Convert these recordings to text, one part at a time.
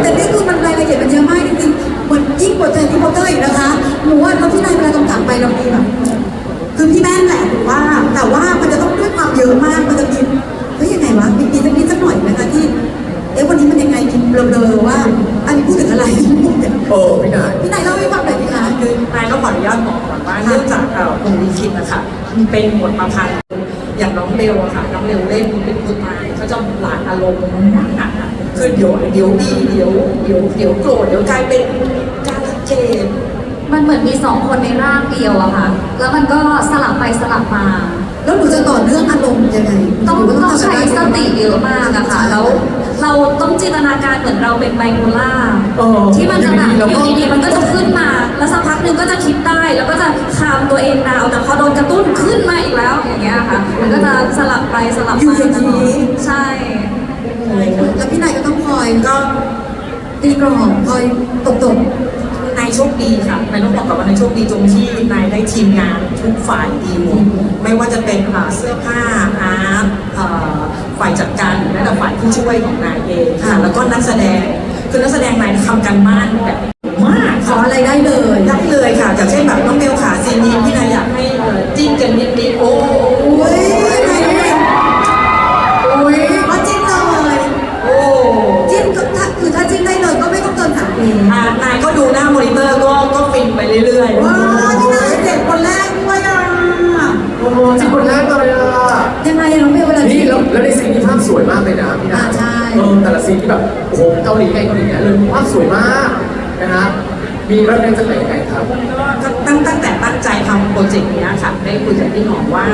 แต่นี่คือมันรายละเอียดมันเยอะมากจริงๆเหมือนยิ่งกว่าแฮร์รี่พอตเตอร์อีกนะคะหนูว่าเราที่นายเวลากำกับไปเรามีแบบคือพี่แม่นแหละหนูว่า แต่ว่ามันจะต้องด้วยความเยอะมากมันจะมีเฮ้ยยังไงวะมีมีสักนิดสักหน่อยไหมคะที่เอ๊ะวันนี้มันยังไงกินเบลอๆว่า อันนี้พูดถึงอะไรเออพี่นายพี่นายเล่าให้ฟังหน่อยสิคะ คือนายก็ขออนุญาตบอกก่อนว่าเนื่องจากเอ่อผมลิขิตนะคะเป็นบทประพันธ์ อย่างน้องเบลอะค่ะน้องเบลเล่นเป็นคุณตายเขาจะหลากอารมณ์หนักอะคือเดี๋ยวเดี๋ยวดีเดี๋ยวเดี๋ยวเดี๋ยวโกรธเดี๋ยวกลายเป็นจาระเจนมันเหมือนมีสองคนในร่างเดียวอะค่ะ แล้วมันก็สลับไปสลับมา แล้วหนูจะต่อเรื่องอารมณ์ยังไงต้องหนูก็ต้องทำใช้กันสบ้านติเยอะมากอะค่ะ แล้วเราต้องจินตนาการเหมือนเราเป็นไบโพล่าเออที่มันจะแบบอยู่ดีๆเราก็อยู่ดีๆมันก็จะขึ้นมา แล้วสักพักหนึ่งก็จะคิดได้ แล้วก็จะคามตัวเองดาวน์แต่พอโดนกระตุ้นขึ้นมาอีกแล้วอย่างเงี้ยค่ะ มันก็จะสลับไปสลับอยู่มาอย่างตลอดนี้ ใช่ แล้วพี่นายก็ต้องคอยก็ตีกรอบคอยตบตบนายโชคดีค่ะนายต้องบอกกับว่านายโชคดีตรงที่นายได้ทีมงานทุกฝ่ายดีหมดไม่ว่าจะเป็นอ่าเสื้อผ้าอาร์ตเอ่อฝ่ายจัดการหรือแม้แต่ฝ่ายผู้ช่วยของนายเองค่ะ แล้วก็นักแสดงคือนักแสดงนายทำกันบ้านแบบมากข อค่ะอะไรได้เลยได้เลยค่ะอย่างเช่นแบบน้องเบลขาซีนนี้ที่นายอยากให้เอ่อจิ้นกันนิดนิดๆโอ้อุ้ยนายเนี่ยอุ้ยว่าจิ้มเลยโอ้จิ้มก็ถ้าคือถ้าจิ้มได้เลยก็ไม่ต้องเกินสามปีอ่านายก็ดูหน้ามอนิเตอร์ก็ก็ฟินไปเรื่อยๆว้าวนี่นายเด็กคนแรกด้วยอะโอ้โหจริงคนแรกเลยอะ ยังไงอะน้องเบลเวลานี่จิ้ม แล้วแล้วในซีนนี้ภาพสวยมากเลยนะพี่นาอ่าใช่ เออแต่ละซีนที่แบบโอ้โหเกาหลีไงเกาหลีเนี่ยเลยภาพสวยมากนะฮะ มีเรื่องจากไหนยังไงครับก็ตั้งตั้งแต่ตั้งใจทำโปรเจกต์เนี้ยค่ะได้คุยกับพี่หอมว่า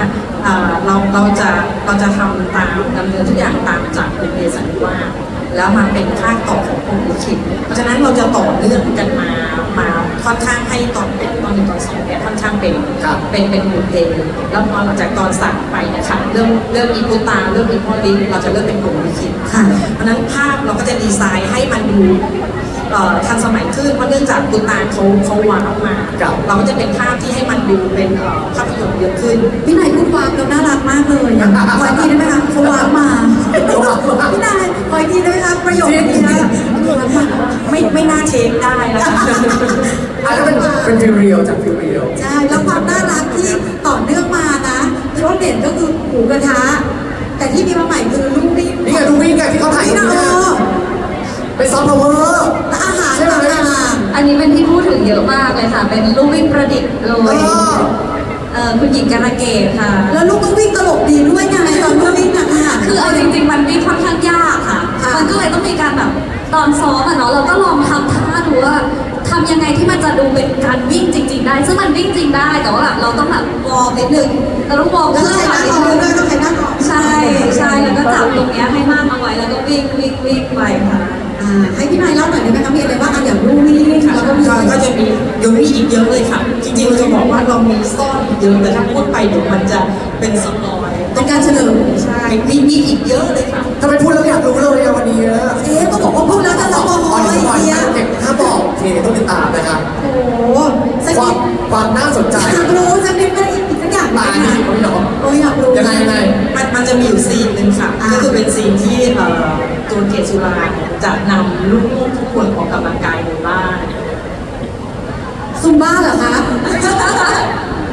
เอ่อเราเราจะเราจะทำตามดำเนินทุกอย่างตามจากเป็นเบสันนิวาสแล้วมาเป็นภาคต่อขององค์ลิขิตเพราะฉะนั้นเราจะต่อเรื่องกันมามาค่อนข้างให้ตอนเป็นตอนหนึ่งตอนสองเนี่ยค่อนข้างเป็นครับเป็นเป็นบทเพลงแล้วพอหลังจากตอนสามไปเนะคะเรื่องเรื่องอีพุตาเรื่องอีพอลิงเราจะเริ่มเป็นกลุ่มลิขิตค่ะเพราะฉะนั้นภาพเราก็จะดีไซน์ให้มันดูเอ่อ ทันสมัยขึ้นเพราะเนื่องจากคุณตาเขาเขาว้าวมาครับเราก็จะเป็นภาพที่ให้มันดูเป็นเอ่อภาพยนตร์เยอะขึ้น พี่นายพูดวามแล้วน่ารักมากเลยอะขออีกทีได้ไหมคะเขาวามมาพี่นายขออีกทีได้ไหมคะประโยคนี้นะเขาวามมาไม่ไม่น่าเทคได้นะคะอันนั้นเป็นเป็นฟิลเรียลจากฟิลเรียลใช่แล้วความน่ารักที่ต่อเนื่องมานะรสเด่นก็คือหมูกระทะแต่ที่มีมาใหม่คือลูกวิ่งนี่ไงลูกวิ่งไงที่เขาถ่ายนี่กันนะ เนี่เอยอเป็นซอฟต์พาวเวอร์และอาหารใช่ไหมต่างอันนี้เป็นที่พูดถึงเยอะมากเลยค่ะ เป็นลูกวิ่งประดิษฐ์โดยเอ่อคุณหญิงการะเกดค่ะๆแล้วลูกก็วิ่งตลกดีด้วยไงตอนลูกวิ่งอะค่ะคือเอาจริงๆ มันวิ่งค่อนข้างยากค่ะ ค่ะ มันก็เลยต้องมีการแบบตอนซ้อมอะเนาะ เราก็ลองทำท่าดูว่าทำยังไงที่มันจะดูเป็นการวิ่งจริง ๆ ได้ ซึ่งมันวิ่งจริงได้ แต่ว่าแบบเราต้องแบบวอร์มนิดนึงเราต้องวอร์มแล้วเคก็รื่องใช้หหลัน้างนิท้ดองนึงด้วยต้องใช้หน้าท้องใช่ใช่แล้วก็จับตรงเนี้ยให้มากเอาไว้ แล้วก็วิ่งวิ่งวิ่งไปค่ะอ่า ให้พี่นายเล่าหน่อยได้ไหมคะมีอะไรบ้างอะอย่างลูกวิ่งค่ะแล้วก็มีก็ก็จะมีเดี๋ยวมีอีกเยอะเลยค่ะ จริงๆเราจะบอกว่าเรามีซ่อนอีกเยอะแต่ถ้าพูดไปเดี๋ยวมันจะเป็นสปอยเป็นการเฉลิมใช่มีมีอีกเยอะเลยค่ะทำไมพูดแล้วอยากรู้เลยอะวันนี้นะเอ๊ะก็บอกว่าพูดแล้วจะสปอ๋ออยเดี๋ยวก่อนเดียเก็บถ้าบอกโอเคต้องติดตามนะครับโอ้โหสักควานิมดความน่าสนใจ อยากรู้สักนิดก็อี กสักอย่างตายนี่พี่หนอโอ้ยอยากรู้ยังไงยังไง มันมันจะมีอยู่ซีนหนึ่งค่ะอ่า ก็คือเป็นซีนที่เอ่อตัวเกศสุราจะนำลูกๆทุกคนออกกำลังกายในบ้านซุมบ้าเหรอคะ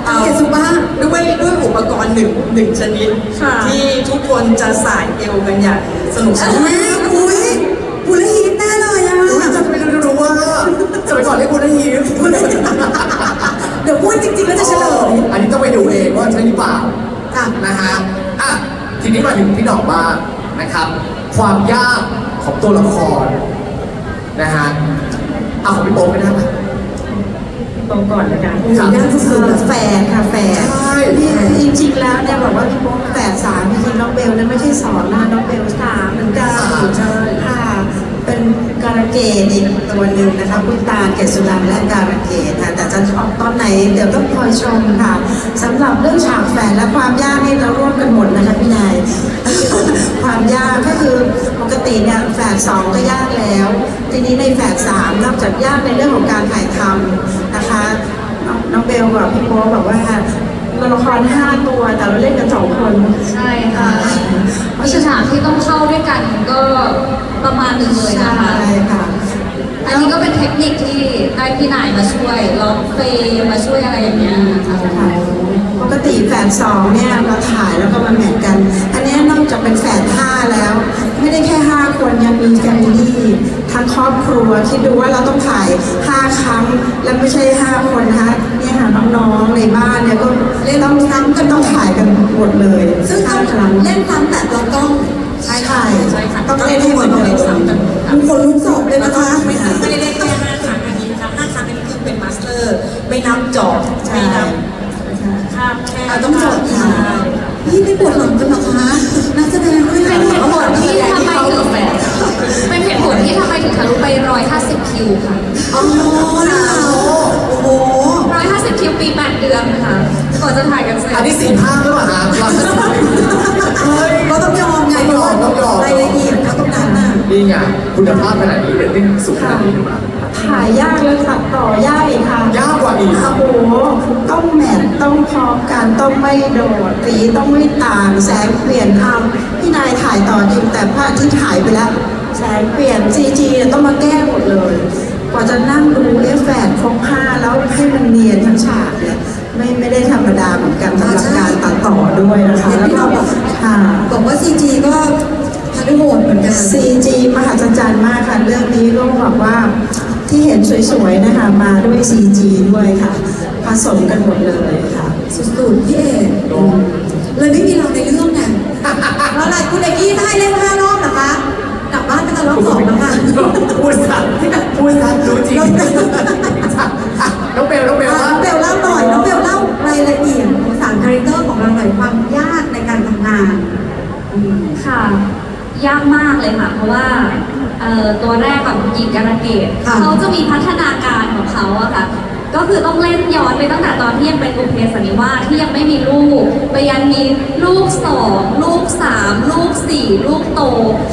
เอาเกซุมบ้า ด้วยด้วยอุปกรณ์หนึ่งหนึ่งชนิด ค่ะ ที่ทุกคนจะสายเอวกันอย่างสนุกสนาน อุ้ยอุ้ยพูดแล้วฮิตแน่เลยอะอุ๊ยจะไม่รู้รู้ว่าสมัยก่อนเรียกคุณได้ยิน เดี๋ยวพูดจริงๆแล้วจะเฉลย อันนี้ต้องไปดูเองว่าใช่หรือเปล่าค่ะ นะฮะอะทีนี้มาถึงพี่หนองบ้างนะครับ ความยากของตัวละครนะฮะเอาของพี่โป๊ปไปได้ไหมตรงก่อนเลยค่ะครับยากสุดๆอะแฝดค่ะแฝดใช่จริงๆแล้วเนี่ยบอกว่าพี่โป๊กแฝดสามจริงๆน้องเบลเนี่ยไม่ใช่สอนนะน้องเบลสามเหมือนกันสามใช่ค่ะเป็น การเกดอีกตัวหนึ่งนะคะคุณตาลเกศสุรันและการเกดค่ะแต่จะออกตอนไหนเดี๋ยวต้องคอยชมค่ะสำหรับเรื่องฉากแฝดและความยากนี่เราร่วมกันหมดนะคะพี่นายความยากก็คือปกติเนี่ยแฝดสองก็ยากแล้ว ทีนี้ในแฝดสามนอกจากยากในเรื่องของการถ่ายทำนะคะน้องเบลกับพี่โป๊บอกว่า ตัวละครห้าตัวแต่เราเล่นกันสองคน ใช่ค่ะ เพราะฉากที่ต้องเข้าด้วยกันก็ประมาณหนึ่งเลยนะคะ ใช่ค่ะเทคนิคที่ได้พี่นายมาช่วยร้องเพลงมาช่วยอะไรอย่างเงี้ยค่ะค่ะปกติแฝดสองเนี่ยเราถ่ายแล้วก็มาแมทกัน อันเนี้ยนอกจากเป็นแฝดห้าแล้ว ไม่ได้แค่ห้าคนยังมีแฟมิลี่ทั้งครอบครัวคิดดูว่าเราต้องถ่ายห้าครั้ง แล้วไม่ใช่ห้าคนนะคะเนี่ย ค่ะน้องๆในบ้านเนี่ยก็เล่นต้องซ้ำกันต้องถ่ายกันหมดเลย ซึ่งห้าต้องครั้งเล่นซ้ำแต่เราต้องใช่ใช่ค่ะต้องเล่นให้เหมือนต้องเดิเล่นมซ้ำกันมีคนลุ้นสอบเลยแล้วนะก็คะไม่ได้ไม่ได้เล่นแค่ห้าครั้งอันนี้นะคะห้าครั้งอันนี้คือเป็นมาสเตอร์ ไม่นับจอบไม่นับคาบแค่อะต้องจดค่ะใช่พี่ไม่ปวดหลังกันเหรอคะนักแสดงด้วยเป็นเหตุผลที่ทำไมถึงแฟนเป็นเหตุผลที่ทำไมถึงทะลุไป150คิวค่ะอ๋อนะโอ้โห 150คิวปี8เดือนค่ะก่อนจะถ่ายกันเสร็จอันนี้สี่ภาคหรือเปล่าฮะเราเฮ้ยก็ต้องยอมไงต้องยอมต้องยอมรายละเอียดเขาตรงนั้นน่ะนี่ไงคุณภาพขนาดนี้เรตติ้งสูงขนาดนี้ถูกไหมถ่ายยากเลยตัดต่อยากอีกค่ะยากกว่าอีกโอ้โหต้องแมทต้องพร้อมกันต้องไม่โดดสีต้องไม่ต่างแสงเปลี่ยนเอาพี่นายถ่ายต่อจริงแต่พระอาที่ถ่ายไปแล้วแสงเปลี่ยนซีจีต้องมาแก้หมดเลยก ว่าจะนั่งดูเอฟแฝดครบห้าแล้วให้มันเนียนทั้งฉากเนี่ยไม่ไม่ได้ธรรมดาเหมือนกันสำหรับการตัดต่อด้วยนะคะเห็นแล้วพี่ก็เราบอกค่ะบอกว่า CG ก็ทันโหดเหมือนกัน CG มหัศจรรย์มากค่ะ เรื่องนี้ก็บอกว่าที่เห็นสวยๆนะคะมาด้วย CG ด้วยค่ะ ผสมกันหมดเลยค่ะ สุดๆพี่เอกเลยไม่มีเราในเรื่องไงแล้วอะไรคุณเอกกี้ได้เล่นห้า รอบเหรอคะกลับบ้านไปตอนรอบสองแล้วค่ะพูดสัตว์พูดสัตว์รู้จริงน้องเบลน้องเบลอะว่าน้องเบลเล่าหน่อยน้องเบลเล่ารายละเอียดของสามคาแรคเตอร์ของเราหน่อยความยากในการทำงานอืมค่ะ ยากมากเลยค่ะ เพราะว่าตัวแรกแบบหญิงการะเกดเขาจะมีพัฒนาการของเขาอะค่ะ ก็คือต้องเล่นย้อนไปตั้งแต่ตอนที่ยังเป็นบุเพสันนิวาสที่ยังไม่มีลูกไปยันมีลูกสองลูกสามลูกสี่ลูกโต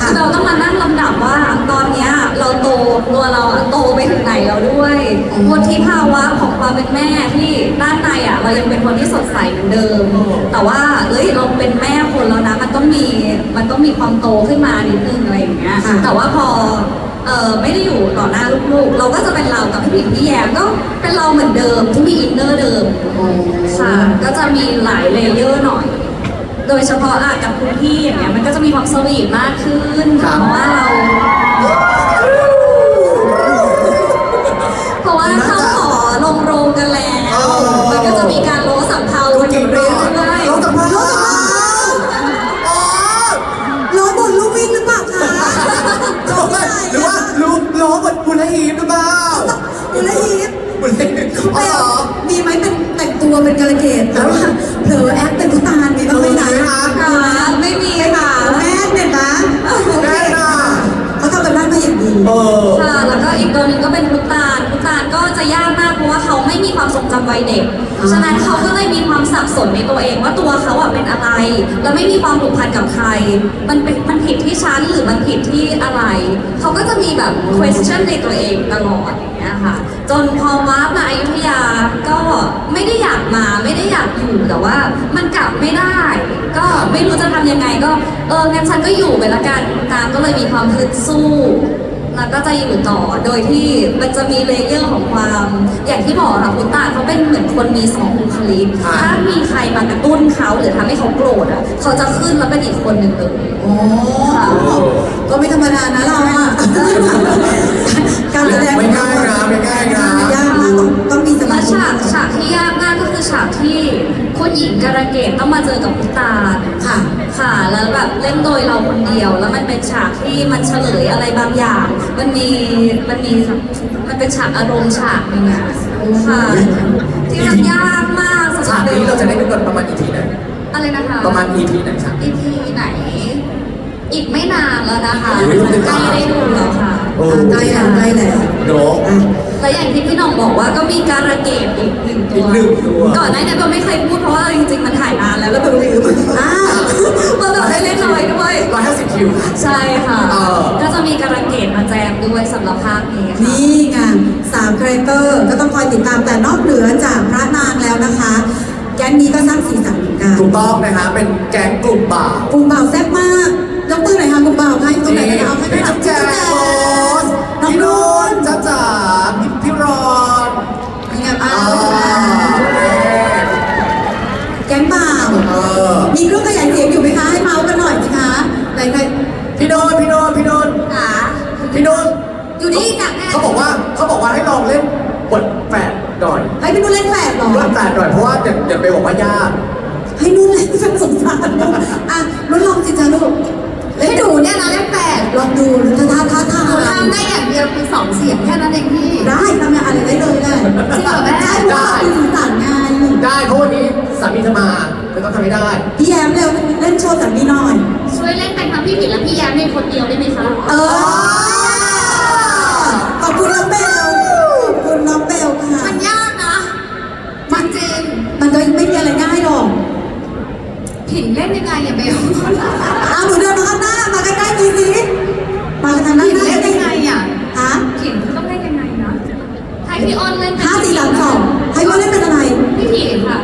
ค่ะเราต้องมานั่งลำดับว่าตอนเนี้ยเราโตตัวเราอะโตไปถึงไหนแล้วด้วยวุฒิภาวะของความเป็นแม่ที่ด้านในอะเรายังเป็นคนที่สดใสเหมือนเดิม แต่ว่าเอ้ยเราเป็นแม่คนแล้วนะมันต้องมีมันต้องมีความโตขึ้นมานิดนึงอะไรอย่างเงี้ยแต่ว่าพอ เออไม่ได้อยู่ต่อหน้าลูกๆ เราก็จะเป็นเรากับพี่ผิงพี่แยมก็เป็นเราเหมือนเดิมที่มีอินเนอร์เดิมค่ะก็จะมีหลายเลเยอร์หน่อย โดยเฉพาะอะกับคุณพี่อย่างเงี้ยมันก็จะมีความสวีทมากขึ้นครับเพราะว่าเรา เพราะว่าเข้าหอลงโรงกันแล้วมันก็จะมีการโลสัมเพากันอยู่เรื่อย บุญฮีฟบุญฮีมอ๋อเหรอ มีไหมเป็นแต่งตัวเป็นกระเกดแล้วว่าเผลอแอปเป็นพุตานมีบ้างไหมนะค่ะไม่มีค่ะแม่เนี่ยนะ เออ ค่ะ แล้วก็อีกตัวหนึ่งก็เป็นพุตานพุตานก็จะยากมากเพราะว่าเขาไม่มีความทรงจำวัยเด็ก ฉะนั้นเขาก็เลยมีความสับสนในตัวเองว่าตัวเขาอะเป็นอะไร แล้วไม่มีความผูกพันกับใคร มันเป็นมันผิดที่ฉันหรือมันผิดที่อะไร เขาก็จะมีแบบ question ในตัวเองตลอดอย่างเงี้ยค่ะ จนพอว้าร์ปมาอยุธยาก็ไม่ได้อยากมาไม่ได้อยากอยู่แต่ว่ามันกลับไม่ได้ ก็ไม่รู้จะทำยังไงก็เอองั้นฉันก็อยู่ไปละกันตามก็เลยมีความฮึดสู้ แล้วก็จะอยู่ต่อโดยที่มันจะมีเลเยอร์ของความอย่างที่บอกค่ะคุณตาเขาเป็นเหมือนคนมีสองบุคลิกอ่า ถ้ามีใครมากระตุ้นเขาหรือทำให้เขาโกรธอะเขาจะขึ้นแล้วเป็นอีกคนหนึ่งเลย โอ้ก็ไม่ธรรมดานะเราอะการแสดงไม่ง่ายนะไม่ง่ายนะ ยากมากต้องต้องมีสมาและธิ ฉากฉากที่ยากมากก็คือฉากที่คุณหญิงการะเกดต้องมาเจอกับคุณตาลค่ะ ค่ะ แล้วแบบเล่นโดยเราคนเดียว แล้วมันเป็นฉากที่มันเฉลยอะไรบางอย่างมันมีมันมีมันเป็นฉากอารมณ์ฉากหนึงอะค่ะที่มันยากมากสำหฉารับกนี้เราจะได้ดูกันประมาณอีพีไหนอะไรนะคะ ประมาณอีพีไหนฉากอีพีไหน อีกไม่นานแล้วนะคะโอ้ยใกล้ได้ดูแล้วค่ะ โอ้ใกล้แล้วใกล้แล้วโดอะ และอย่างที่พี่หน้องบอกว่าก็มีการระเกดอีกหนึ่งตัวอีกหนึ่งตัว ก่อนหน้านี้ก็ไม่เคยพูดเพราะว่าจริงๆมันถ่ายนานแล้วแล้วก็ลืมอ่ามาแบบได้เล่นน้อยด้วย ร้อยห้าสิบคิว ใช่ค่ะ เออ ก็จะมีการะเกดมาแจมด้วยสำหรับภาคนี้ค่ะ นี่ไงสามคาแรคเตอร์ก็ต้องคอยติดตามแต่นอกเหนือจากพระนางแล้วนะคะแก๊งนี้ก็สร้างสีสันเหมือนกันถูกต้องนะฮะเป็นแก๊งกลุ่มบ่าว กลุ่มบ่าวแซ่บมากยกมือหน่อยค่ะกลุ่มบ่าวใครอยู่ตรงไหนกันเอาให้พี่ได้จุ๊บแจ พี่นุ่นจ้าจ๋าพี่พี่รอนเป็นไงบ้างแก๊งเมาเออมีเครื่องขยายเสียงอยู่ไหมคะ ให้เมาส์กันหน่อยสิคะไหนใครพี่นุ่นพี่นุ่นพี่นุ่นจ๋าพี่นุ่นอยู่นี่จักแน่เขาบอกว่าเขาบอกว่าให้ลองเล่นบทแฝดหน่อยให้พี่นุ่นเล่นแฝดหน่อยเล่นแฝดหน่อยเพราะว่าเดี๋ยวเดี๋ยวไปบอกว่ายากให้นุ่นเล่นแฝดสงสารอะนุ่นลองสิจ้าลูก ให้หนูเนี่ยนะเล่นแปดลองดูท่าท่าท่าทางหนูทำได้อย่างเดียวคือสองเสียงแค่นั้นเองพี่ ได้ทำงานอะไรได้เลยได้จริงเหรอแม่ได้เพราะว่าเป็นสื่อสารงานได้เพราะวันนี้สามีเธอมาเธอต้องทำให้ได้ พี่แย้มเร็วเล่นโชว์สามีหน่อย ช่วยเล่นเป็นทั้งพี่ผิดและพี่แย้มในคนเดียวได้ไหมคะเออขอบคุณน้องเบลขอบคุณน้องเบลค่ะ มันยากนะ มันจริง มันก็ไม่มีอะไรง่ายหรอก ผิดเล่นยังไงอย่าไปเอา มาใกล้ๆดีสิมาทางหน้าผิดเล่นยังไงอะฮะผิดต้องเล่นยังไงนะให้พี่อ้นเล่นเป็นห้าสี่สามสองให้ว่าเล่นเป็นอะไรพี่ผิดค่ะ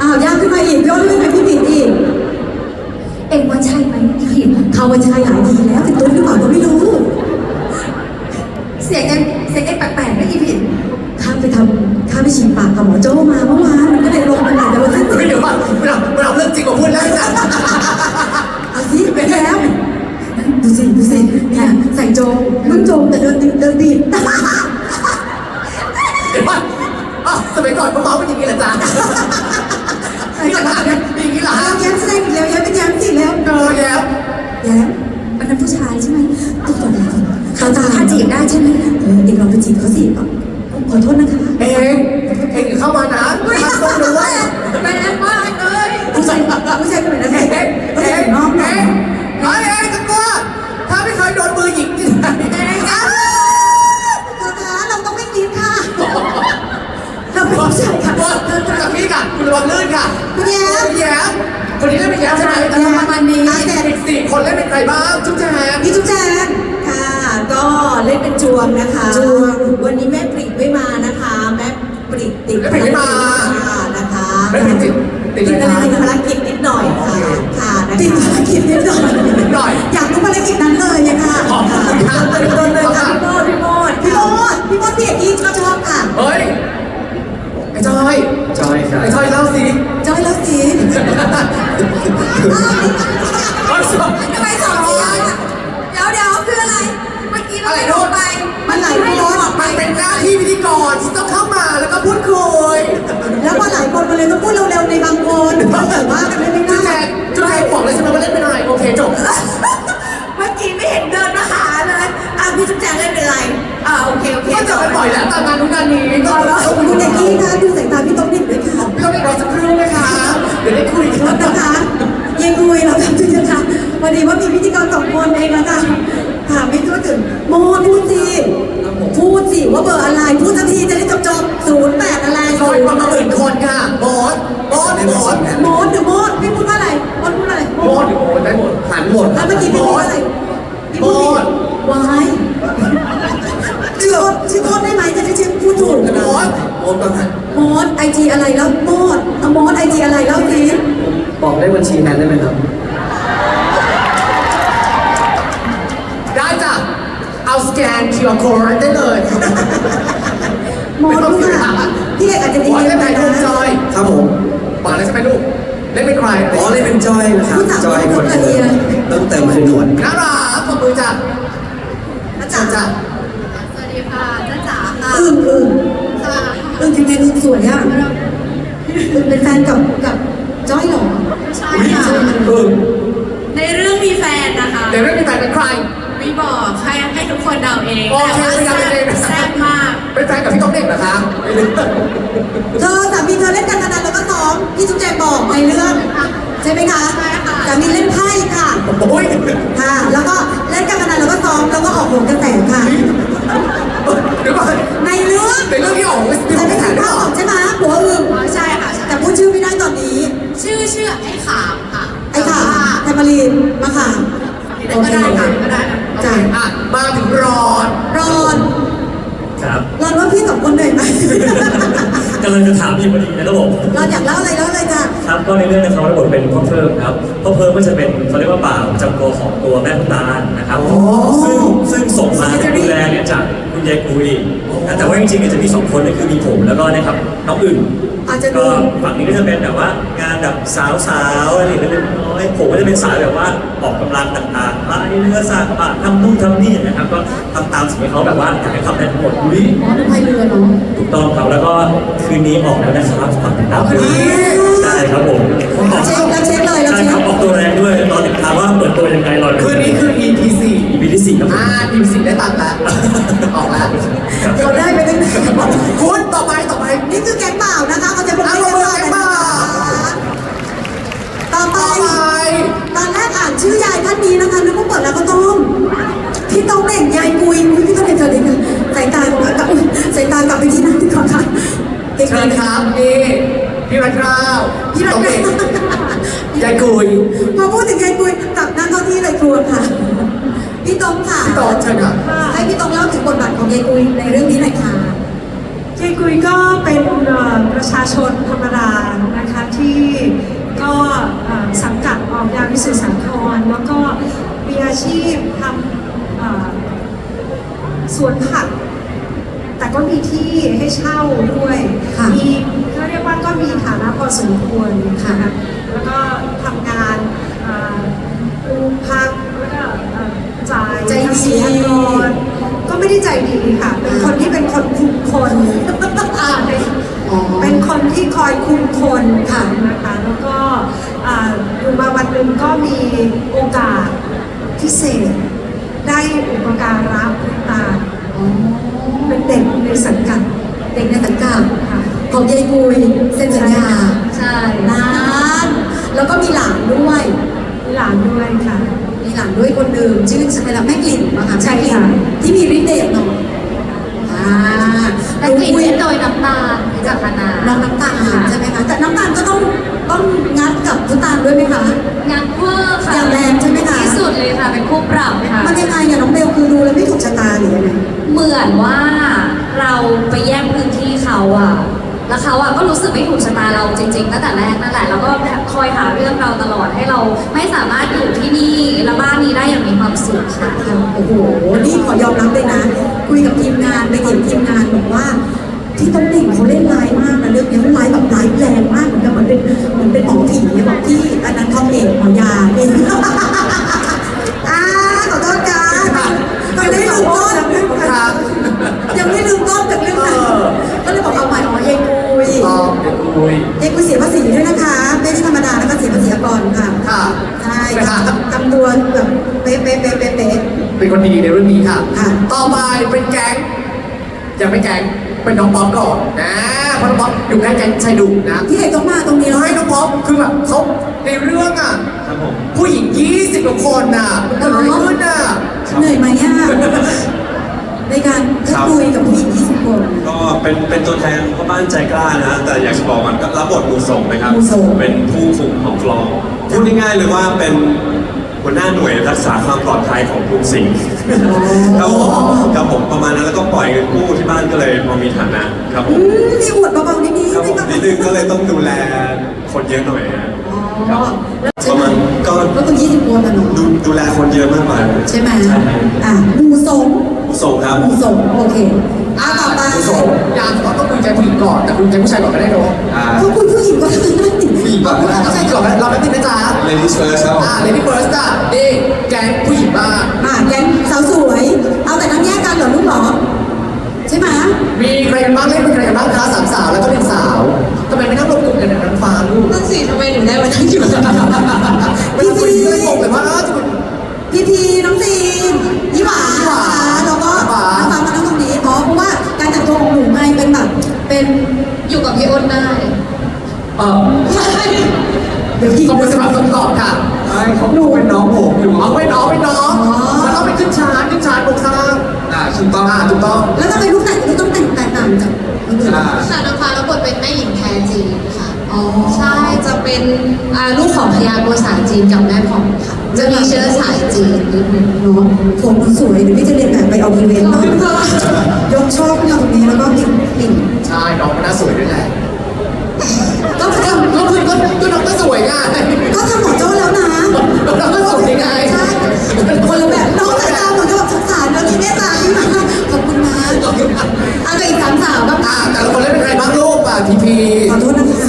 อ้าวยากขึ้นมาอีกย้อนเล่นเป็นพี่ผิดอีกเอ็งว่าใช่ไหมพี่ผิดเขาว่าชายหลายทีแล้วเป็นตุ้นหรือเปล่าก็ไม่รู้ เสียงเอ็งเสียงเอ็งแปลกๆไม่พี่ผิดข้าไปทำข้าไปฉีดปากกับหมอโจ้มาเมื่อวาน จงนุ่งโจงแต่เดินเดินบีบเดี๋ยวก่อนอ๋อสมัยก่อนพวกเขาเป็นอย่างนี้แหละจ้ะนี่หลักฐานเนี่ยมีอย่างนี้เหรอฮะแย้มแสดงอีกแล้วแย้มเป็นแย้มสิแล้วเออแย้มแย้มมันเป็นผู้ชายใช่ไหมตุ๊กตาเขาตาถ้าจีบได้ใช่ไหมเออเด็กลองไปจีบเขาสิขอโทษนะคะเองเองเข้ามานะมาตรงด้วยแปลกมากเลยผู้ชายผู้ชายคนไหนนะเองเฮ้ยเองน้องเอน้อง ระวังลื่นค่ะคุณแย้มแย้มคนนี้เล่นเป็นแย้มใช่ไหมแย้มประมาณนี้ อะแต่อีกสี่คนเล่นเป็นใครบ้างจุ๊บแจ๊บพี่จุ๊บแจงค่ะ ก็เล่นเป็นจวงนะคะจวงวันนี้แม่ปริกไม่มานะคะ แม่ปริกติดแม่ปริกไม่มานะคะไม่เป็นติดติดติดอะไรภารคะภารกิจนิดหน่อยค่ะค่ะนะติดคะภารกิจนิดหน่อยนิดหน่อย อยากรู้ภารกิจนั้นเลยอะค่ะขอบคุณค่ะต้นเลยค่ะพี่โมดพี่โมดพี่โมดพี่โมดพี่เอกกี้ก็ชอบค่ะ เฮ้ยไอ้ จอยจอยครับ ไอ้จอยเล่าสิจอยแล้วสิเอาสิทำไมสองเสียงอะเดี๋ยวเดี๋ยวคืออะไร เมื่อกี้มันอะไรไม่โดโดนนไปมันไหลไปรถมันเป็นหน้าที่พิธีกรที่ต้องเข้ามาแล้วก็พูดคุยแล้วพอหลายคนมาเลยต้องพูดเร็วๆในบางคนเพราะแต่ว่ากันไม่จุ๊ได้แจงจุ๊แจงบอกเลยใช่ไหมว่าเล่นเป็นอะไรโอเคจบ เมื่อกี้ไม่เห็นเดินมาหาเลยอะพี่จุ๊บแจงเล่นเป็นไรอ่า โอเคโอเคก็เจอกันบ่อยแล้วตามงานทุกงานนี้ก็คุณเอกกี้คะดูสายตาพี่ต้องนิ่งด้วยค่ะพี่ต้องเรียกรอสักครู่นะคะเดี๋ยวได้คุยกันรถนะคะยังคุยเราทำจริงนะคะวันนี้ว่ามีพิธีกรสองคนเองแล้วกันถามไม่ทั่วถึงโมพูดสิพูดสิว่าเบอร์อะไรพูดสักทีจะได้จบจบศูนย์แปดอะไรคอยประมาณหมื่นคนค่ะบอสบอสบอสโมดหรือโมดพี่พูดว่าอะไรโมดพูดอะไรบอสหรือโบสได้หมดหันหมดแล้วเมื่อกี้พี่พูดว่าอะไรพี่พูดผิดวายชื่อโม ดชื่อโมดได้ไหมจะได้ชื่อพูดถูกบอสโบสต้องหันโมดไอจีอะไรแล้วโมดเอาโมดไอจีอะไรแล้วสิบอกได้บัญชีนั้นได้ไหมครับ ได้จ้ะ เอาสแกน QR code ได้เลยโมดรู้ค่ะพี่เอกอาจจะดีบอสเลเล่นยเป็นคุณจนะอย ครับผมบอกเลยใช่ไหมลูก เล่นเป็นใครอ๋อเล่นเป็นจอยนะครับจอยคนเดิมต้องเติมคือหนวดน่ารักขอบคุณจ้ะอาจารย์จ้ะ งอึ้งค่ะอึ้งจริงๆอึ้งสวยอะอึ้งเป็นแฟนกับกับจ้อยเหรอใช่ค่ะเออในเรื่องมีแฟนนะคะเดี๋ยวไม่มีแฟนเป็นใครไม่บอกให้ให้ทุกคนเดาเองโอแต่เคว่าไม่แซ่ได้ไม่ได้บแซ่บมากเป็นแฟนกับพี่ต้องเด็กเหรอคะไม่รู้เธอสามีเธอเล่นการพนันแล้วก็ซ้อมพี่จุ๊บแจงบอกในเรื่อง ใช่ไหมคะใช่ค่ะสามีเล่นไพ่ค่ะโอ้ยค่ะ แล้วก็เล่น ซ้อมแล้วก็ออกโหนกระแสค่ะ เดี๋ยวก่อนในเรื่องในเรื่องที่ออกไม่จะไม่ได้ถ่าถึยงด้วยภาพเหรอออกใช่ไหมหัวอึ่งอ๋อใช่ค่ะใช่แต่พูดชื่อไม่ได้ตอนนี้ ชื่อชื่อไอ้ขามค่ะไอ้ค่ะแทมารีนมาค่ะแต่ว่าก็ได้ค่ะก็ได้ค่ะจ้ะอะมาถึงรอนรอนครับรอนว่าพี่สองคนเหนื่อยไหม กำลังจะถามพี่พอดีนะครับผมรอนอยากเล่าอะไรเล่าเลยจ้ะครับก็ในเรื่องนะครับรับบทเป็นพ่อเพิ่มครับพ่อเพิ่มก็จะเป็นเขาเรียกว่าป่าประจำตัวของตัวแม่พุตานนะครับ ซึ่งซึ่งส่งมาเนี่ยดูแลเนี่ยจาก คุณคุณยายกุยแต่ว่าจริงๆเนี่ยจะมีสองคนก็คือมีผมแล้วก็นะครับน้องอึ่งอาจจะดู ก็ฝั่งนี้ก็จะเป็นแบบว่างานแบบสาวๆอะไรเล็กๆน้อยๆผมก็จะเป็นสายแบบว่าออกกำลังต่างๆพายเรือสักปะทำนู่นทำนี่นะครับก็ทำตามสิ่งที่เขาแบบว่าอยากให้ทำได้ทั้งหมดอุ้ย อ๋อเป็นพายเรือเนาะ ถูกต้องครับแล้วก็คืนนี้ออกแล้วนะครับฝากติดตามด้วย ใช่ครับผมออกเช็คแล้วเช็คเลยแล้วใช่เช็คครับออกตัวแรงด้วยรอติดตามว่าเปิดตัวยังไงรอดูคืนนี้คือ EP 4 EP ที่สี่ครับผม อ่า EP 4ได้ตังค์แล้วออกแล้วเราได้ไปตั้งแต่คุณต่อไปต่อไป นี่คือแก๊งเปล่านะคะเขาจะเป็นเอาแก๊งมือเปล่าแก๊งเปล่า ต่อไป ต่อไปตอนแรกอ่านชื่อยายท่านนี้นะคะนึกว่าเปิดแล้วก็ต้มพี่ต้องเบ่งยายกุยอุ๊ยพี่ต้องเบ่งเธอเด็กนะสายตากลับอุ๊ยสายตากลับไปที่นั่นดีกว่าค่ะเก่งเชิญๆครับนี่ พี่รัตกล้าวพี่รักโอแม่เคยายกุย พอพูดถึงยายกุยกลับนั่งเข้าที่เลยครัวค่ะ พี่ตองค่ะพี่ต่อเชิญครับให้พี่ตองเล่าถึงบทบาทของยายกุยในเรื่องนี้หน่อยค่ะ เจกุยก็เป็นเอ่อประชาชนธรรมดานะคะที่ก็เอ่อสังกัดออกยาวิสุทธิสังครแล้วก็มีอาชีพทำเอ่อสวนผัก แต่ก็มีที่ให้เช่าด้วย ค่ะ มีก็ เรียกว่าก็มีฐานะพอสมควรค่ะนะคะแล้วก็ทำงานเอ่อปลูกผักแล้วก็เอ่อจ่ายใจดีภาษีอากรก็ไม่ได้ใจดีค่ะ เป็นคนที่เป็นคนคุมคนอ๋อเป็นคนที่คอยคุมคนค่ะนะคะแล้วก็อ่าอยู่มาวันหนึ่งก็มีโอกาสพิเศษได้อุปการะคุณตาอ๋อเป็นเด็กในสังกัดเด็กในสังกัดค่ะ ของยายกุยเซ็นสัญญาใช่นานแล้วก็มีหลานด้วยมีหลานด้วยค่ะ มีหลานด้วยคนหนึ่งชื่ออะไรนะแม่กลิ่นมาค่ะใช่แม่กลิ่นค่ะที่มีฤทธิ์เดชเนาะอ่าแต่กลิ่นเล่นโดยน้ำตาลจากคณะน้องน้ำตาลใช่ไหมคะแต่น้ำตาลก็ต้องต้องงัดกับพุตาลด้วยไหมคะงานเวอร์ค่ะอย่างแรงใช่ไหมคะที่สุดเลยค่ะเป็นคู่ปรับค่ะมันยังไงอะน้องเบลคือดูแล้วไม่ถูกชะตาหรือยังไงเหมือนว่าเราไปแย่งพื้นที่เขาอะ แล้วเขาอะก็รู้สึกไม่ถูกชะตาเราจริงๆตั้งแต่แรกนั่นแหละแล้วก็คอยหาเรื่องเราตลอดให้เราไม่สามารถอยู่ที่นี่และบ้านนี้ได้อย่างมีความสุขค่ะ โอ้โห นี่ขอยอมรับเลยนะ คุยกับทีมงานไปเห็นทีมงานบอกว่า ที่ต้องเด่งเขาเล่นร้ายมากนะเรื่องนี้ร้ายแบบร้ายแรงมากเหมือนกับเหมือนเป็นเหมือนเป็นหมอผีบอกที่อันนั้นทอมเอกหมอยาเองอ่าขอโทษกันยังไม่ลืมต้นครับยังไม่ลืมต้นจากเรื่องนั้นก็เลยบอกเอาใหม่อ๋อเยายกุยต่อ เด็กกุยเยายกุยเสียภาษีด้วยนะคะ ไม่ใช่ธรรมดานะคะเสียภาษีอากรค่ะค่ะใช่นะครับทำตัวแบบเป๊ะเป๊ะเป๊ะเป๊ะเป๊ะเป็นคนดีในเรื่องนี้ค่ะค่ะ ต่อไปเป็นแก๊งยังไม่แก๊งเป็นน้องป๊อปก่อนนะเพราะน้องป๊อปอยู่ใกล้แก๊งชายดุนะพี่เอกต้องมาตรงนี้เดี๋ยวแล้วให้น้องป๊อปคือแบบเขาในเรื่องอะครับผมผู้หญิง20กว่าคนน่ะมันเกิดอะไรขึ้นน่ะเหนื่อยไหมอะในการพูดคุยกับผู้หญิง20คน ก็เป็นเป็นตัวแทนพ่อบ้านใจกล้านะ แต่อยากจะบอกมันก็รับบทมูส่งนะครับมูส่งเป็นผู้คุมของกลอง พูดง่ายๆเลยว่าเป็นหัวหน้าหน่วยรักษาความปลอดภัยของกรุงศรีครับผมครับผมประมาณนั้นแล้วก็ปล่อยเงินกู้ที่บ้านก็เลยพอมีฐานะครับผอืมมมีอวดเบาๆนิดๆครับผมไม่นิดนึงก็เลยต้องดูแลคนเยอะหน่อยนะอ๋ครัอบแล้วประมาณก็ก็คือ20คนนะเนาะดูดูแลคนเยอะมากกว่าใช่ไหมใช่อะหมูสงมู ส่งครับหมูสงโอเคอะต่อไปผู้ชมอยากจะต้องคุยใจผู้หญิงก่อนแต่คุยใจผู้ชายก่อนก็ได้เนาะอ่าเขาคุยผู้หญิงก็ได้ผู้หญิงก่อนผู้ชายก่อนเราไม่ติดนะจ๊ะ ladies first ครับผมอ่าเลดี้เฟิร์สจ้ะนี่แก๊งผู้หญิงบ้าง อะแก๊งสาวสวย เอาแต่นั่งแยกกันเหรอลูกเหรอใช่ไหมมีใครกันบ้างเล่นเป็นใครกันบ้างคะสามสาวแล้วก็เป็นสาวทำไมไม่นั่งรวมกลุ่มกันในนั้นฟ้าลูกนั่นสิทำไมถึงได้มานั่งอยู่ ไม่ต้องคุยเลยงงเลยว่าเออจะเป็น พี่พีน้องซีนยี่หวายี่หวา เป็นอยู่กับพี่อ้นได้เออเดี๋ยวพี่ขอบคุณสำหรับคำตอบค่ะเขาดูเป็นน้องผมอยู่เอาเป็นน้องเป็นน้องแล้วก็ไปขึ้นชาร์จขึ้นชาร์จบนข้างอ่าถูกต้องอ่าถูกต้องแล้วทำไมลูกแต่งลูกต้องแต่งแตกต่างจากคนอื่นอ่าค่ะน้องฟ้ารับบทเป็นแม่หญิงแท้จีนค่ะอ๋อใช่จะเป็นอ่าลูกของพญาโกษาจีนกับแม่ผ่องค่ะ จะมีเชื้อสายจีนเนาะผมสวยหรือวพี่จะเรียนแบบไปออกอีเวนต์เนาะยกชอบอย่างนี้แล้วก็ปิดปิดใช่น้องก็น่าสวยด้วยแหละก็คือก็คือก็ก็น้องก็สวยไงก็ทำหมอโจ้แล้วนะน้องก็สวยไงคนละแบบน้องแต่ตาหมอโจ้แบบสงสารแล้วที่แม่ตาขอบคุณนะอะแต่อีกสามสาวบ้างอะแต่ละคนเล่นเป็นใครบ้างลูกป่ะทีพี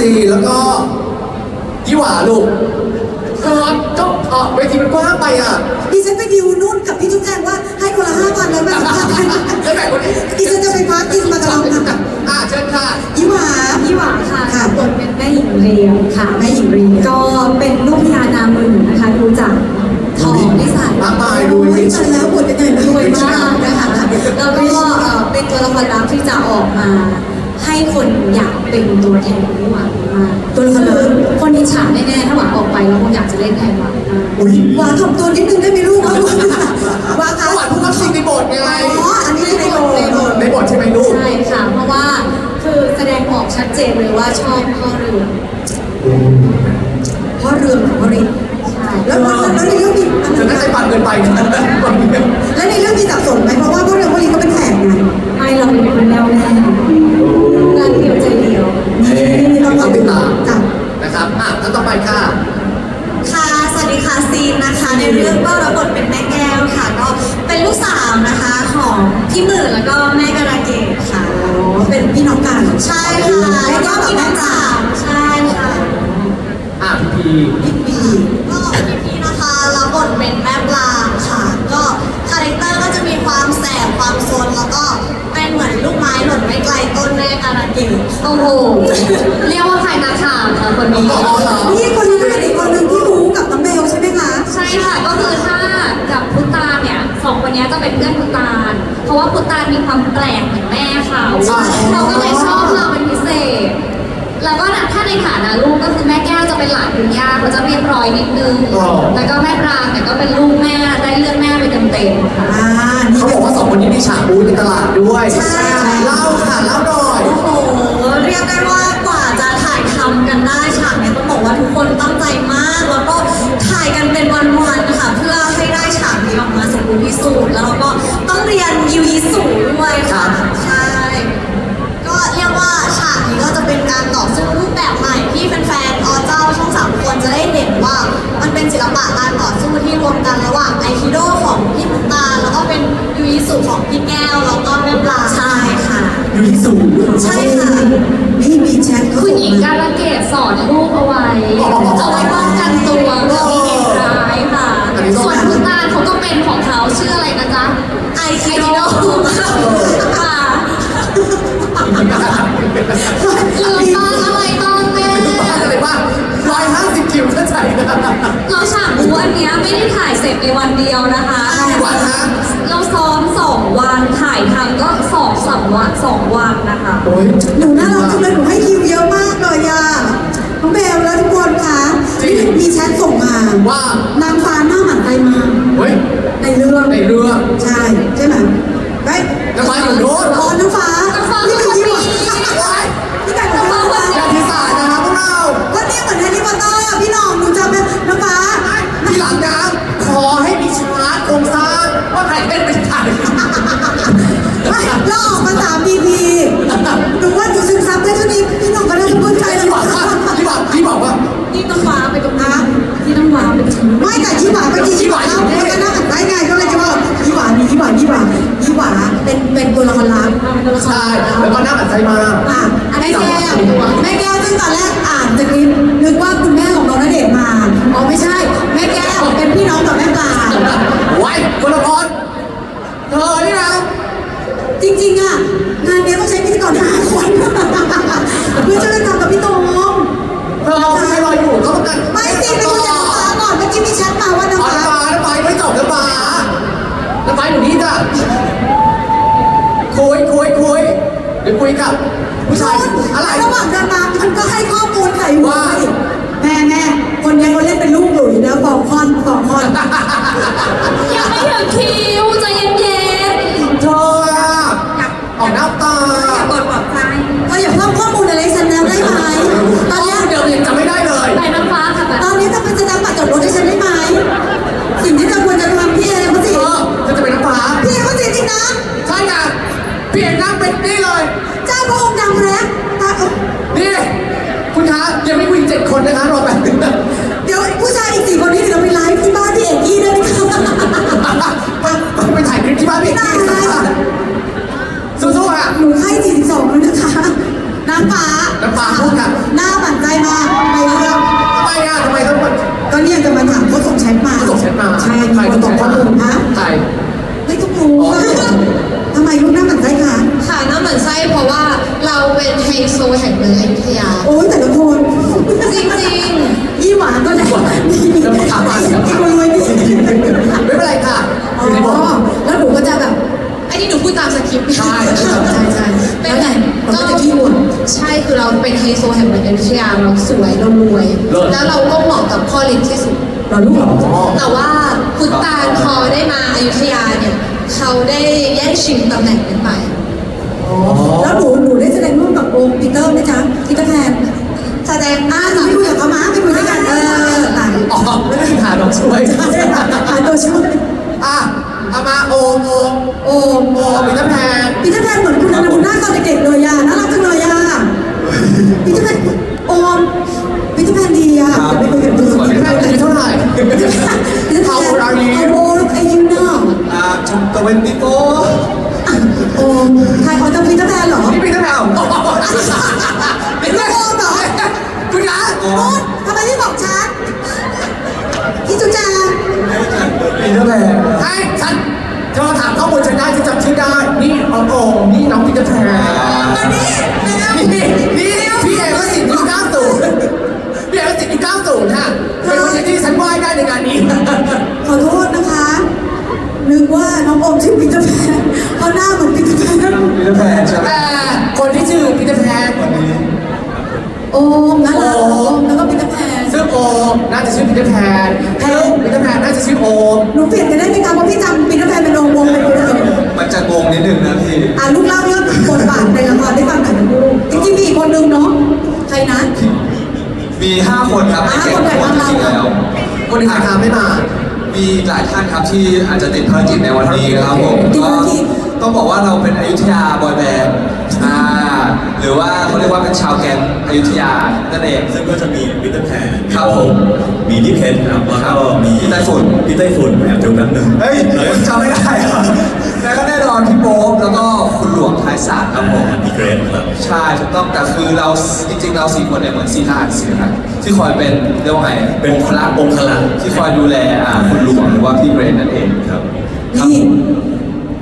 สี่แล้วก็ยี่หว่าลูก เออก็เออเวทีมันกว้างไปอะ ดิฉันไปดิวนู่นกับพี่จุ๊กแจงว่าให้คนละห้าพันแล้วแบบห้าพันแล้วแบ่งคนนี้ดิฉันจะไปพักกินมากับเราค่ะอะเชิญค่ะยี่หวาพี่หวานค่ะค่ะบทเป็นแม่หญิงเรียงค่ะแม่หญิงเรียงก็เป็นลูกพญานามือนะคะดูจากทองนิสัยมากมายดูโอ้ยดิตายแล้วบทเป็นยังไงรวยมากนะคะแล้วก็เอ่อเป็นตัวละครลับที่จะออกมาให้คนอยากเป็นตัวแทนพี่หวานมากตัวละครลับคนอิจฉาแน่ๆถ้าหวานออกไปแล้วคงอยากจะเล่นแทนหวานมากอุ้ยหวานถ่อมตัวนิดนึงได้ไหมลูกหวานคะหวานพูดว่าสิ่งในบทไงอ๋ออันนี้ในบทในบทในบทใช่ไหมลูก ใช่ค่ะ เพราะว่าคือแสดงออกชัดเจนเลยว่าชอบพ่อเรือพ่อเรืองของพ่อรินใช่แล้วแล้วแล้วในเรื่องมีเธอน่าจะปั่นเกินไปนะ พี่หมื่นแล้วก็แม่กระเกดค่ะอ๋อเป็นพี่น้องกันใช่ค่ะแล้วก็มีน้องสาวใช่ค่ะอะพีพี่ปีก็พี่พี่นะคะรับบทเป็นแม่ปลางค่ะ ก็คาแรคเตอร์ก็จะมีความแสบความโซนแล้วก็เป็นเหมือนลูกไม้หล่นไม่ไกลต้นแม่การะเกดโอ้โห เรียกว่าใครมาถามค่ะคนนี้อ๋อเหรอนี่คนนี้เป็นอีกคนหนึ่งที่รู้กับน้องเบลใช่ไหมคะ ใช่ค่ะ ก็คือถ้ากับพุตานเนี่ยสองคนเนี้ยจะเป็นเพื่อนพุตานเพ ราะว่าพุตานมีความแปลกเหมือนแม่เขาใช่ เราก็เลยชอบเราเป็นพิเศษ แล้วก็ถ้าในฐานะลูกก็คือแม่แก้วจะเป็นหลานคุณย่าเขาจะเรียบร้อยนิดนึงแล้วก็แม่ปรางเนี่ยก็เป็นลูกแม่ได้เลือดแม่ไปเต็มๆค่ะ อ่านี่เขาบอกว่าสองคนนี้มีฉากบู๊ในตลาดด้วยใช่ เล่าค่ะเล่าหน่อย โอ้โห เรียกได้ว่ากว่าจะถ่ายทำกันได้ฉากเนี้ยต้องบอกว่าทุกคนตั้งใจมาก แล้วก็ถ่ายกันเป็นวันๆค่ะเพื่อให้ได้ฉากนี้ออกมาสมบูรณ์ที่สุด แล้วเราก็ต้อง เรียนยูอีสูด้วยค่ะใช่ ก็เรียกว่าฉากนี้ก็จะเป็นการต่อสู้รูปแบบใหม่ที่แฟนๆอเจ้าช่องสามคนจะได้เห็นว่า มันเป็นศิลปะการต่อสู้ที่รวมกันระหว่างไอคิโดของพี่พุตตาแล้วก็เป็นยูอิสุของพี่แก้วแล้วก็แม่ปลาใช่ค่ะอยู่ที่สูงใช่ค่ะนี่มีแชทเขาคุณส่งหญิงมาการะเกดสอนลูกเอาไว้ ค่ะลืมบ้างอะไรบ้างแม่อะไรบ้างร้อยห้าสิบคิวเข้าใจนะเราฉากบูอันเนี้ยไม่ได้ถ่ายเสร็จในวันเดียวนะคะกี่วันฮะเราซ้อมสองวันถ่ายทำก็สองสามวันสองวันนะคะโอ้ยหนูน่ารักจังเลยหนูให้คิวเยอะมากเลยอะน้องเบลแล้วทุกคนคะนี่มีแชทส่งมาว่านางฟ้าหน้าหมันไทยมาเฮ้ยในเรื่องในเรื่องใช่ใช่ไหมไป น้ำฟ้าอยู่โน้น อ๋อน้ำฟ้าน้ำฟ้านี่คือยิ้มคน ละครลับเป็นตัวละครใช่แล้วก็น่าหมั่นใจมากอะแม่แก้วแม่แก้วซึ่งตอนแรกอ่านสคริปต์นึกว่าคุณแม่ของน้องณเดชน์มาอ๋อไม่ใช่ แม่แก้วเป็นพี่น้องกับแม่ปลาไว้คนละคนเธอนี่นะจริงๆอะงานเนี้ยต้องใช้พิธีกรห้าคนเพื่อจะได้ทำกับพี่ตงเธอไม่ใช่รออยู่เขาต้องการไม่สิไปคุยกับน้ำฟ้าก่อนเมื่อกี้มีแชทมาว่าน้ำอ๋อฟ้าน้ำฟ้าน้ำฟ้าไม่จบน้ำฟ้าน้ำฟ้าอยู่นี่จ้ะคุยคุยคุยเดี๋ยว คุยกับผู้ชาย จ็ดคนนะคะรอแป๊บนึงนะเดี๋ยวผู้ชายอีกสี่คนนี้เดี๋ยวเราไปไลฟ์ที่บ้านพี่เอกกี้ได้ไหมคะไปไปถ่ายคลิปที่บ้านพี่ได้สู้ๆอะหนูให้42แล้วนะคะน้ำฟ้าน้ำฟ้าพูดค่ะหน้าหมั่นใจมากในเรื่องทำไมอะทำไมต้องมาก็เนี่ยจะมาถามเขาส่งแชทมาส่งแชทมาใช่ใครเขาส่ตงอบแชข้อทมูลมาฮะใครไม่ต้องรู้อะทำไมลูกหน้าหมั่นใจคะค่ะน้ำเหมือนไส้เพราะว่าเราเป็นไฮโซแห่งเมืองอยุธยาโอ้ยแต่ละคน จริงยี่หวานก็ได้ดีดีแล้วถามมาอีกคนรวยดีไม่เป็นไรค่ะอ๋อแล้วหนูก็จะแบบๆอันนี้หนูพูดตามสคริปต์ ใช่ใช่ใช่แล้วไงเราก็จะขี้บ่นใช่คือเราเป็นไฮโซแห่งเมืองอยุธยาเราสวยเรารวยแล้วเราก็เหมาะกับพ่อเลี้ยงที่สุด เราลูกเหรอแต่ว่าคุณตาลพอได้มาอยุธยาเนี่ยเขาได้แย่งชิงตำแหน่งนั้นไปแล้วหนูหนูได้แสดงร่วมกับโอมปีเตอร์ไหมจ๊ะปีเตอร์แพน แสดงอ่าหนูไม่คุยกับเขามาไปคุยด้วยกันเอออ่อ๋ไม่ได้หาเราช่วยหาตัวช่วยอะเอามาโอมโอมโอมโอมปีเตอร์แพนปีเตอร์แพนเหมือนคุณนัคุณหน้าตอนเด็กๆเลยยาะน่ารักจังเลยยาะปีเตอร์แพนโอมปีเตอร์แพนดีอะเดี๋ยวไปคุยกับปีเตอร์แพนเท่าไหร่ปีเอร์แน How old are you? How old are you now? Uh, 24. น้องโอมนี่น้องพีเตอร์แพงมานี่แล้วนี่นี่พี่เอกวสิทธิ์ยุค90พี่เอกวสิทธิ์ยุค90ค่ะเป็นคนที่ฉันไหว้ได้ในงานนี้ ขอโทษนะคะ นึกว่าน้องโอมชื่อปีเตอร์แพนเพราะหน้าเหมือนปีเตอร์แพนมีน้ำแพงใช่ไหมแต่คนที่ชื่อพีเตอร์แพนโอมนะล่ะโอมแล้วก็ปีเตอร์แพนซึ่งโอมน่าจะชื่อพีเตอร์แพนซึ่งพีเตอร์แพนน่าจะชื่อโอมหนูเปลี่ยนกันได้ไหมคะเพราะพี่จำปีเตอร์แพนเป็นโอมวงเป็นปีเตอร์แพน มันจะงงนิดนึงนะพี่อะลูกเล่าเรื่องบทบาทในละครให้ฟังหน่อยนะลูกจริงๆมีอีกคนนึงเนาะใครนะมี5คนครับห้าเจ็ดคนไหนคนบ้างจริงๆเราแล้วคนที่ขายทางไม่มามีหลายท่านครับที่อาจจะติดภารกิจในวันนี้นะครับผมติดก็ภารกิจต้องบอกว่าเราเป็นอยุธยาบอยแบนด์อ่าหรือว่าเขาเรียกว่าเป็นชาวแก๊งอยุธยานั่นเองซึ่งก็จะมีปีเตอร์แพนครับผมมีพี่เพชรครับแล้วก็มีพี่ไต้ฝุ่นพี่ไต้ฝุ่นแอบดูแป๊บนึงเฮ้ยคุณจำไม่ได้เหรอแล้ว ก็แน่นอนพี่โป๊ปแล้วก็คุณหลวงท้ายสารครับผมมีเกรดครับใช่ถูกต้องแต่คือเราจริงๆเราสี่คนเนี่ยเหมือนสี่ทหารสี่ทหารที่คอยเป็นเรียกว่าไงเป็นองคลักษ์องคลักษ์ที่คอยดูแลอ่าคุณหลวงหรือว่าพี่เบรนนั่นเองครับนี่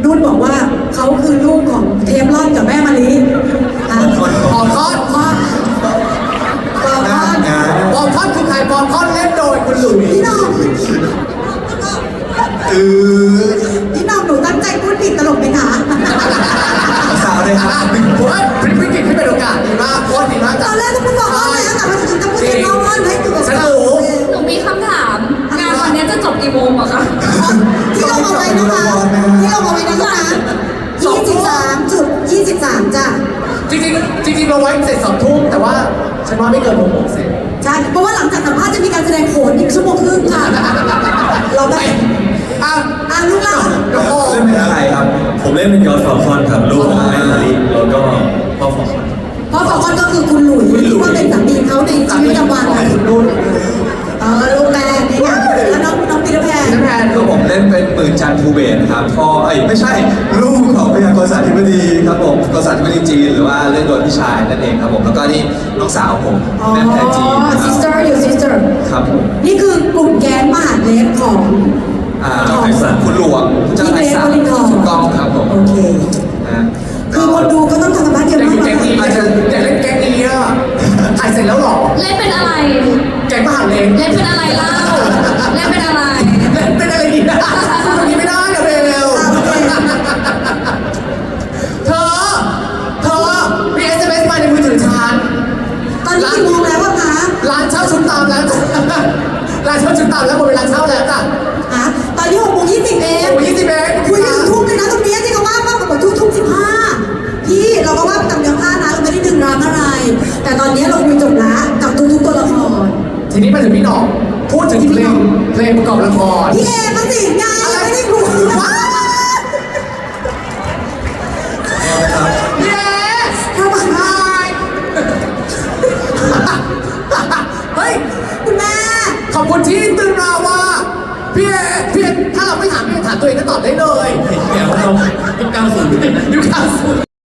นุ่นบอกว่าเขาคือลูกของเทมลอนกับแม่มาลีอะปอมคอนพ่อพ่อพ่อปอมคอนคือใครปอมคอนเล่นโดยคุณหลุยพี่น้อง อือพี่น้องหนูตั้งใจพูดผิดตลกไหมคะสาวเลยคอะรับผมว่าพลิกวิกฤตให้เป็นโอกาสดีมากเพราะว่าดีมากตอนแรกก็พูดบอกว่าแล้วแต่ว่าจริงๆต้องพูดเทมลอนให้ถูกกับฉันเขารู้หนูมีคำถาม งานวันนี้จะจบกี่โมงอะคะที่เราเอาไว้นะคะที่เราเอาไว้นะคะยี่สิบสามจุดยี่สิบสามจ้ะจริงๆจริงๆเราไว้เสร็จสองทุ่มแต่ว่าฉันว่าไม่เกินหกโมงเสร็จใช่เพราะว่าหลังจากสัมภาษณ์จะมีการแสดงโขนอีกชั่วโมงครึ่งค่ะเราไป อะอะลูกเล่าโอ้โหเล่นเป็นใครครับ ผมเล่นเป็นยอดฟอลคอนครับ ลูกของแม่มารีแล้วก็พ่อฟอลคอนเพราะฟอลคอนก็คือคุณหลุยที่ว่าเป็นสามีเขาในชีวิตประจำวันของคุณนุ่นเออลูกแรกนี่ไงแล้วน้องน้องปีเตอร์แพนน้ำแพนก็ผมเล่นเป็นหมื่นจันทูเบนครับพ่อเอ้ยไม่ใช่ ลูกของพยากรศาสตร์ธิบดีครับผมกษัตริย์ธิบดีจีนหรือว่าเล่นโดยพี่ชายนั่นเองครับผมแล้วก็นี่น้องสาวผมอ๋อ แม่แพรจีนครั sister บ your sister ครับผม นี่คือกลุ่มแก๊งมหาดเล็กของ อ่าคุณหลวงเจ้าไทยสามพี่เกรซวรินทร์ถูกต้องครับผมโอเคนะคือคนดูก็ต้องทำกันบ้านเยอะอยากมาอยู่แก๊งกนี้อาจจะอยากเล่ อบละคร